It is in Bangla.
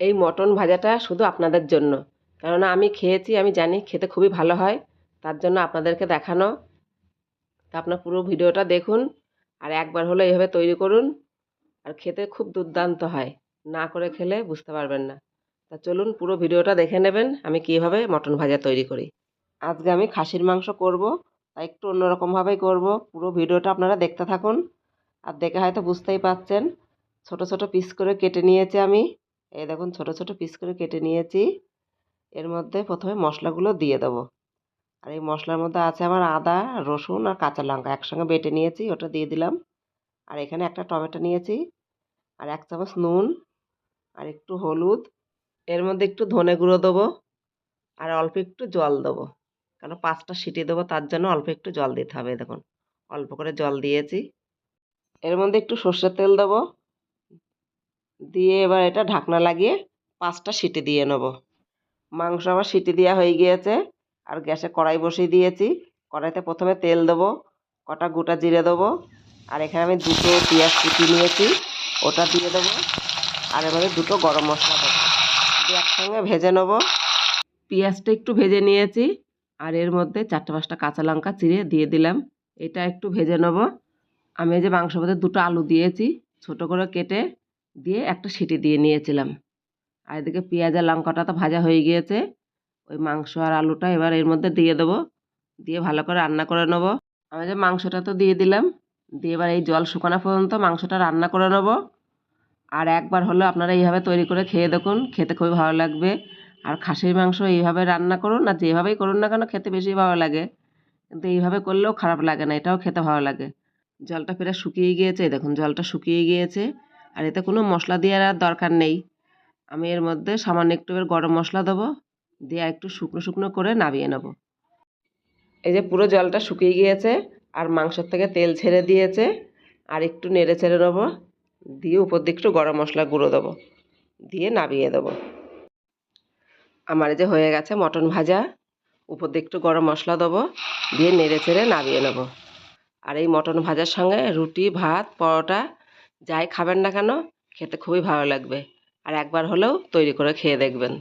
এই মটন ভাজাটা শুধু আপনাদের জন্য। কেননা আমি খেয়েছি, আমি জানি খেতে খুবই ভালো হয়, তার জন্য আপনাদেরকে দেখানো। তা আপনার পুরো ভিডিওটা দেখুন আর একবার হলে এইভাবে তৈরি করুন আর খেতে খুব দুর্দান্ত হয়। না করে খেলে বুঝতে পারবেন না। তা চলুন পুরো ভিডিওটা দেখে নেবেন আমি কীভাবে মটন ভাজা তৈরি করি। আজকে আমি খাসির মাংস করব তাই একটু অন্যরকমভাবেই করব। পুরো ভিডিওটা আপনারা দেখতে থাকুন। আর দেখে হয়তো বুঝতেই পাচ্ছেন ছোট ছোট পিস করে কেটে নিয়েছি আমি। এই দেখুন ছোট ছোট পিস করে কেটে নিয়েছি। এর মধ্যে প্রথমে মশলাগুলো দিয়ে দেবো। আর এই মশলার মধ্যে আছে আমার আদা, রসুন আর কাঁচা লঙ্কা একসঙ্গে বেটে নিয়েছি, ওটা দিয়ে দিলাম। আর এখানে একটা টমেটো নিয়েছি, আর এক চামচ নুন, আর একটু হলুদ। এর মধ্যে একটু ধনে গুঁড়ো দেবো, আর অল্প একটু জল দেবো। কেন পাঁচটা সিটি দেবো, তার জন্য অল্প একটু জল দিতে হবে, দেখুন। অল্প করে জল দিয়েছি। এর মধ্যে একটু সর্ষের তেল দেবো দিয়ে এবার এটা ঢাকনা লাগিয়ে পাঁচটা সিটি দিয়ে নেব। মাংস আমার সিটি দেওয়া হয়ে গিয়েছে, আর গ্যাসে কড়াই বসিয়ে দিয়েছি। কড়াইতে প্রথমে তেল দেবো, কটা গোটা জিরে দেবো, আর এখানে আমি দুটো পেঁয়াজ কুচি নিয়েছি, ওটা দিয়ে দেবো, আর এবারে দুটো গরম মশলা দেবো। দিয়ে একসঙ্গে ভেজে নেব। পেঁয়াজটা একটু ভেজে নিয়েছি, আর এর মধ্যে চারটে পাঁচটা কাঁচা লঙ্কা চিড়ে দিয়ে দিলাম। এটা একটু ভেজে নেব। আমি যে মাংসের মধ্যে দুটো আলু দিয়েছি, ছোট করে কেটে দিয়ে একটা সিটি দিয়ে নিয়েছিলাম। আর এদিকে পেঁয়াজ আর লঙ্কাটা তো ভাজা হয়ে গিয়েছে। ওই মাংস আর আলুটা এবার এর মধ্যে দিয়ে দেবো। দিয়ে ভালো করে রান্না করে নেব। আমি যে মাংসটা তো দিয়ে দিলাম, দিয়ে এবার এই জল শুকানো পর্যন্ত মাংসটা রান্না করে নেব। আর একবার হলো আপনারা এইভাবে তৈরি করে খেয়ে দেখুন, খেতে খুবই ভালো লাগবে। আর খাসির মাংস এইভাবে রান্না করুন আর যেভাবেই করুন না কেন খেতে বেশি ভালো লাগে। কিন্তু এইভাবে করলেও খারাপ লাগে না, এটাও খেতে ভালো লাগে। জলটা প্রায় শুকিয়ে গিয়েছে দেখুন জলটা শুকিয়ে গিয়েছে। আর এতে কোনো মশলা দেওয়ার আর দরকার নেই। আমি এর মধ্যে সামান্য একটু গরম মশলা দেবো, দিয়ে একটু শুকনো শুকনো করে নামিয়ে নেব। এই যে পুরো জলটা শুকিয়ে গিয়েছে আর মাংসর থেকে তেল ছেড়ে দিয়েছে, আর একটু নেড়ে ছেড়ে নেব, দিয়ে উপর দিকে একটু গরম মশলা গুঁড়ো দেবো, দিয়ে নামিয়ে দেবো। আমার যে হয়ে গেছে মটন ভাজা, উপর দিকে একটু গরম মশলা দেবো, দিয়ে নেড়ে চেড়ে নামিয়ে নেব। আর এই মটন ভাজার সঙ্গে রুটি, ভাত, পরোটা যাই খাবেন না কেন, খেতে খুবই ভালো লাগবে। আর একবার হলেও তৈরি করে খেয়ে দেখবেন।